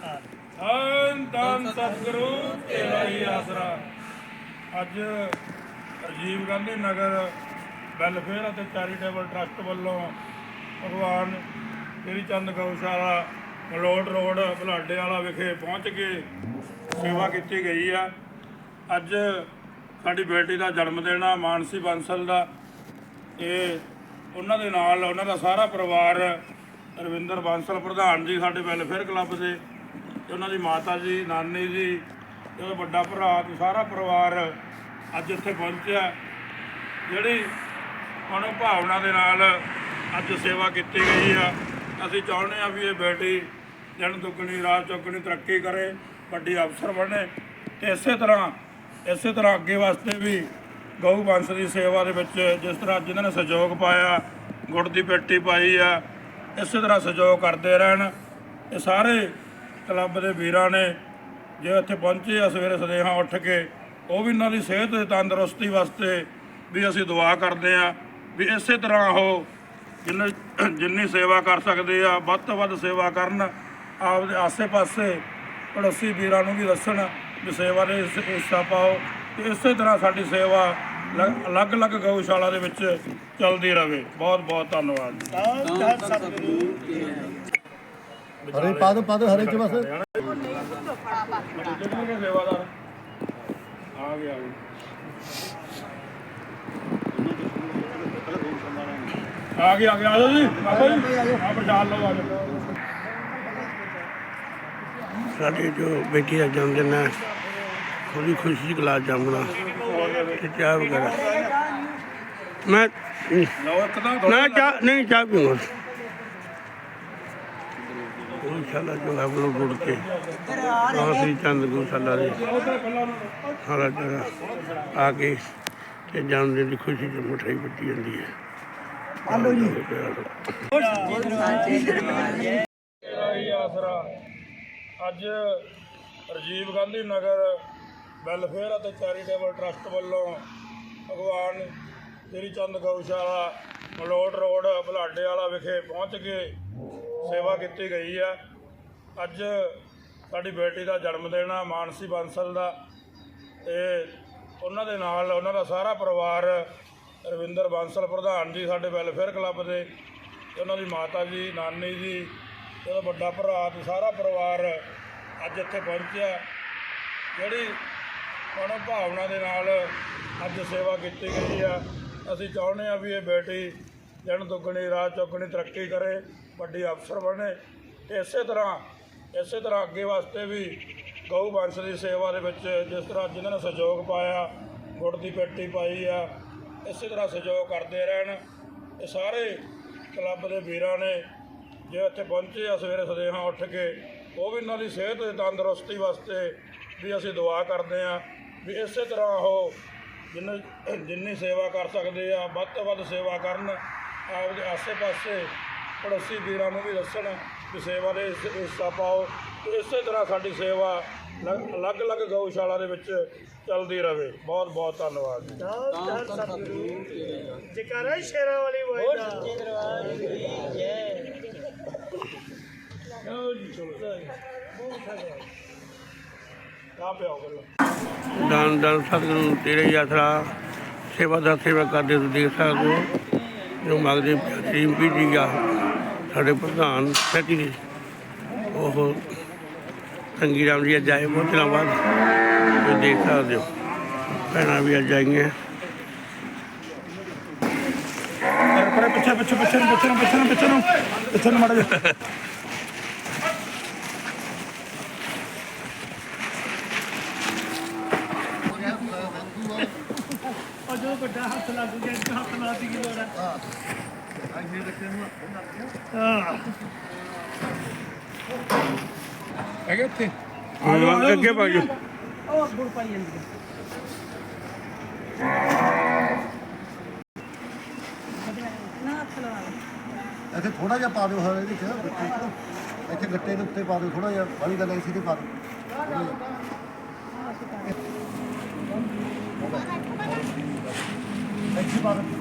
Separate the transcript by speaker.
Speaker 1: ਧੰਨ ਧੰਨ ਸਤਿਗੁਰੂ ਤੇਰਾ ਹੀ ਆਸਰਾ। ਅੱਜ ਰਾਜੀਵ ਗਾਂਧੀ ਨਗਰ ਵੈਲਫੇਅਰ ਅਤੇ ਚੈਰੀਟੇਬਲ ਟਰਸਟ ਵੱਲੋਂ ਭਗਵਾਨ ਤੇਰੀ ਚੰਦ ਗਊਸ਼ਾਲਾ ਮਲੋਟ ਰੋਡ ਬੁਲਾਡੇ ਵਾਲਾ ਵਿਖੇ ਪਹੁੰਚ ਕੇ ਸੇਵਾ ਕੀਤੀ ਗਈ ਆ। ਅੱਜ ਸਾਡੀ ਬੇਟੀ ਦਾ ਜਨਮ ਦਿਨ ਆ, ਮਾਨਸੀ ਬੰਸਲ ਦਾ। ਇਹ ਉਹਨਾਂ ਦੇ ਨਾਲ, ਉਹਨਾਂ ਦਾ ਸਾਰਾ ਪਰਿਵਾਰ ਰਵਿੰਦਰ ਬਾਂਸਲ ਪ੍ਰਧਾਨ ਜੀ ਸਾਡੇ ਵੈਲਫੇਅਰ ਕਲੱਬ ਦੇ ਤੇ ਉਹਨਾਂ ਦੀ ਮਾਤਾ ਜੀ, ਨਾਨੀ ਜੀ, ਤੇ ਉਹਦਾ ਵੱਡਾ ਭਰਾ ਤੇ ਸਾਰਾ ਪਰਿਵਾਰ ਅੱਜ ਇੱਥੇ ਪਹੁੰਚਿਆ। ਜਿਹੜੀ ਮਨੋ ਭਾਵਨਾ ਦੇ ਨਾਲ ਅੱਜ ਸੇਵਾ ਕੀਤੀ ਗਈ ਆ, ਅਸੀਂ ਚਾਹੁੰਦੇ ਆ ਵੀ ਇਹ ਬੇਟੀ ਦਿਨ ਦੁੱਗਣੀ ਰਾਤ ਚੌਗਣੀ ਤਰੱਕੀ ਕਰੇ, ਵੱਡੀ ਅਫਸਰ ਬਣੇ ਤੇ ਇਸੇ ਤਰ੍ਹਾਂ ਇਸੇ ਤਰ੍ਹਾਂ ਅੱਗੇ ਵਾਸਤੇ ਵੀ ਗਊ ਵੰਸ਼ ਦੀ ਸੇਵਾ ਦੇ ਵਿੱਚ ਜਿਸ ਤਰ੍ਹਾਂ ਜਿਨ੍ਹਾਂ ਨੇ ਸਹਿਯੋਗ ਪਾਇਆ, ਗੁੜ ਦੀ ਪੇਟੀ ਪਾਈ ਆ, ਇਸੇ ਤਰ੍ਹਾਂ ਸਹਿਯੋਗ ਕਰਦੇ ਰਹਿਣ। ਇਹ ਸਾਰੇ ਕਲੱਬ ਦੇ ਵੀਰਾਂ ਨੇ ਜੇ ਇੱਥੇ ਪਹੁੰਚੇ ਆ ਸਵੇਰੇ ਸਦੇਹਾਂ ਉੱਠ ਕੇ, ਉਹ ਵੀ ਇਹਨਾਂ ਦੀ ਸਿਹਤ ਤੇ ਤੰਦਰੁਸਤੀ ਵਾਸਤੇ ਵੀ ਅਸੀਂ ਦੁਆ ਕਰਦੇ ਆ ਵੀ ਇਸੇ ਤਰ੍ਹਾਂ ਉਹ ਜਿੰਨੇ ਜਿੰਨੀ ਸੇਵਾ ਕਰ ਸਕਦੇ ਆ, ਵੱਧ ਤੋਂ ਵੱਧ ਸੇਵਾ ਕਰਨ, ਆਪਦੇ ਆਸੇ-ਪਾਸੇ ਪੜੋਸੀ ਵੀਰਾਂ ਨੂੰ ਵੀ ਦੱਸਣ ਵੀ ਸੇਵਾ ਦੇ ਹਿੱਸਾ ਪਾਓ ਤੇ ਇਸੇ ਤਰ੍ਹਾਂ ਸਾਡੀ ਸੇਵਾ ਅਲੱਗ-ਅਲੱਗ ਗਊਸ਼ਾਲਾ ਦੇ ਵਿੱਚ ਚੱਲਦੀ ਰਹੇ। ਬਹੁਤ-ਬਹੁਤ ਧੰਨਵਾਦ
Speaker 2: ਹਰੇ ਪਾ ਦੋ ਪਾ ਦੋ ਹਰੇ ਚ ਬਸ
Speaker 1: ਕਿੰਨੇ ਸੇਵਾਦਾਰ ਆ ਗਿਆ ਆ ਗਿਆ ਆ ਗਿਆ ਆ ਗਿਆ ਆ ਜਾਓ ਜੀ ਬਾਬਾ ਜੀ ਆ ਪ੍ਰਸ਼ਾਦ ਲਓ ਆ ਜਾਓ
Speaker 3: ਸਾਡੇ ਜੋ ਬੇਟੀ ਦਾ ਜਨਮ ਦਿਨ ਹੈ ਥੋੜੀ ਖੁਸ਼ੀ ਗੁਲਾਬ ਜਾਮਣਾ ਤੇ ਚਾਹ ਵਗੈਰਾ ਮੈਂ
Speaker 1: ਲਓ ਇੱਕ ਤਾਂ
Speaker 3: ਨਾ ਚਾਹ ਨਹੀਂ ਚਾਹ ਪੀਊਂਗਾ ਗਊਸ਼ਾਲਾ ਜੋ ਹੈ ਉਹ ਗੁੜ ਕੇ। ਆਸਰੀ ਚੰਦ ਗਊਸ਼ਾਲਾ ਦੇ। ਸਾਰਾ ਜਗ੍ਹਾ ਆ ਕੇ ਤੇ ਜਨਮ ਦਿਨ ਦੀ ਖੁਸ਼ੀ ਚ ਮਠਾਈ ਵੱਟੀ ਜਾਂਦੀ ਹੈ। ਆਲੋ ਜੀ।
Speaker 1: ਹੀ ਅੱਜ ਰਾਜੀਵ ਗਾਂਧੀ ਨਗਰ ਵੈਲਫੇਅਰ ਅਤੇ ਚੈਰੀਟੇਬਲ ਟਰਸਟ ਵੱਲੋਂ ਭਗਵਾਨ ਤੇਰੀ ਚੰਦ ਗਊਸ਼ਾਲਾ ਮਲੋਟ ਰੋਡ ਬੁਲਾਡੇ ਵਾਲਾ ਵਿਖੇ ਪਹੁੰਚ ਕੇ ਸੇਵਾ ਕੀਤੀ ਗਈ ਆ ਅੱਜ ਸਾਡੀ ਬੇਟੀ ਦਾ ਜਨਮ ਦਿਨ ਆ, ਮਾਨਸੀ ਬੰਸਲ ਦਾ। ਤੇ ਉਹਨਾਂ ਦੇ ਨਾਲ ਉਹਨਾਂ ਦਾ ਸਾਰਾ ਪਰਿਵਾਰ ਰਵਿੰਦਰ ਬਾਂਸਲ ਪ੍ਰਧਾਨ ਜੀ, ਸਾਡੇ ਵੈਲਫੇਅਰ ਕਲੱਬ ਦੇ ਤੇ ਉਹਨਾਂ ਦੀ ਮਾਤਾ ਜੀ, ਨਾਨੀ ਜੀ ਉਹਦਾ ਵੱਡਾ ਭਰਾ ਤੇ ਸਾਰਾ ਪਰਿਵਾਰ ਅੱਜ ਇੱਥੇ ਪਹੁੰਚਿਆ। ਜਿਹੜੀ ਮਨੋ ਭਾਵਨਾ ਦੇ ਨਾਲ ਅੱਜ ਸੇਵਾ ਕੀਤੀ ਗਈ ਆ, ਅਸੀਂ ਚਾਹੁੰਦੇ ਆ ਵੀ ਇਹ ਬੇਟੀ ਦਿਨ ਦੁੱਗਣੀ ਰਾਤ ਚੌਗਣੀ ਤਰੱਕੀ ਕਰੇ, ਵੱਡੀ ਅਫਸਰ ਬਣੇ। ਤੇ ਇਸੇ ਤਰ੍ਹਾਂ ਇਸੇ ਤਰ੍ਹਾਂ ਅੱਗੇ ਵਾਸਤੇ ਵੀ ਗਊ ਵੰਸ਼ ਦੀ ਸੇਵਾ ਦੇ ਵਿੱਚ ਜਿਸ ਤਰ੍ਹਾਂ ਜਿਨ੍ਹਾਂ ਨੇ ਸਹਿਯੋਗ ਪਾਇਆ, ਗੁੜ ਦੀ ਪੇਟੀ ਪਾਈ ਆ, ਇਸੇ ਤਰ੍ਹਾਂ ਸਹਿਯੋਗ ਕਰਦੇ ਰਹਿਣ। ਇਹ ਸਾਰੇ ਕਲੱਬ ਦੇ ਵੀਰਾਂ ਨੇ ਜੇ ਇੱਥੇ ਪਹੁੰਚੇ ਆ ਸਵੇਰੇ ਸਦੇਹਾਂ ਉੱਠ ਕੇ, ਉਹ ਵੀ ਇਹਨਾਂ ਦੀ ਸਿਹਤ ਤੇ ਤੰਦਰੁਸਤੀ ਵਾਸਤੇ ਵੀ ਅਸੀਂ ਦੁਆ ਕਰਦੇ ਆ ਵੀ ਇਸੇ ਤਰ੍ਹਾਂ ਉਹ ਜਿੰਨੇ ਜਿੰਨੀ ਸੇਵਾ ਕਰ ਸਕਦੇ ਆ, ਵੱਧ ਤੋਂ ਵੱਧ ਸੇਵਾ ਕਰਨ, ਆਪਦੇ ਆਸੇ-ਪਾਸੇ ਪੜੋਸੀ ਵੀਰਾਂ ਨੂੰ ਵੀ ਦੱਸਣ ਵੀ ਸੇਵਾ ਦੇ ਹਿੱਸ- ਹਿੱਸਾ ਪਾਓ ਤੇ ਇਸੇ ਤਰ੍ਹਾਂ ਸਾਡੀ ਸੇਵਾ ਲ- ਅਲੱਗ-ਅਲੱਗ ਗਊਸ਼ਾਲਾ ਦੇ ਵਿੱਚ ਚੱਲਦੀ ਰਹੇ ਬਹੁਤ-ਬਹੁਤ ਧੰਨਵਾਦ ਜੀ।
Speaker 4: ਜਕਾਰਾ ਸ਼ੇਰਾਂ ਵਾਲੀ ਵਾਹਿਦਾ
Speaker 1: ਆ ਪਿਆਓ ਗੱਲਾਂ
Speaker 3: ਦਾਨ ਦਾਨ ਸਤਿਗੁਰੂ ਤੇਰੇ ਆਸਰਾ ਸੇਵਾ ਦਾ ਸੇਵਾ ਕਰਦੇ ਤੁਸੀਂ ਦੇਖ ਸਕਦੇ ਹੋ। ਜੋ ਮੰਗਦੇ ਰਿੰਪੀ ਜੀ ਆ। ਸਾਡੇ ਪ੍ਰਧਾਨ ਸੈਕਟਰੀ ਉਹ ਸੰਗੀ ਰਾਮ ਜੀ ਅੱਜ ਆਏ ਬਹੁਤ ਦਿਨਾਂ ਬਾਅਦ। ਤੁਸੀਂ ਦੇਖ ਸਕਦੇ ਹੋ ਭੈਣਾਂ ਵੀ ਅੱਜ ਆਈਆਂ।
Speaker 1: ਪਰ ਪਿੱਛੇ ਪਿੱਛੇ ਪਿੱਛੇ ਨੂੰ ਪਿੱਛੇ ਨੂੰ ਪਿੱਛੇ ਨੂੰ ਪਿੱਛੇ ਨੂੰ ਪਿੱਛੇ ਨੂੰ ਮੜ ਜਾ
Speaker 4: ਉਹ ਜੋ ਵੱਡਾ ਹੱਥ ਲੱਗ ਗਿਆ ਹੱਥ ਲਾ ਦੀ ਕੀ ਲੋੜ ਹੈ?
Speaker 1: ਹੈਗੇ ਉੱਥੇ
Speaker 3: ਹਾਂ, ਅੱਗੇ ਪਾ ਜਾਓ।
Speaker 4: ਉਹ ਗੁੜ ਪਾਈ ਜਾਂਦੀ
Speaker 2: ਇੱਥੇ ਥੋੜਾ ਜਿਹਾ ਪਾ ਦਿਓ ਹਰੇ ਵਿੱਚ ਗੱਟੇ ਚ ਇੱਥੇ ਗੱਟੇ ਦੇ ਉੱਤੇ ਪਾ ਦਿਓ ਥੋੜਾ ਜਿਹਾ ਵਾਲੀ ਗੱਲ ਇਸੇ ਤੇ ਪਾ ਦਿਓ। ਇੱਥੇ ਪਾ ਦਿਓ।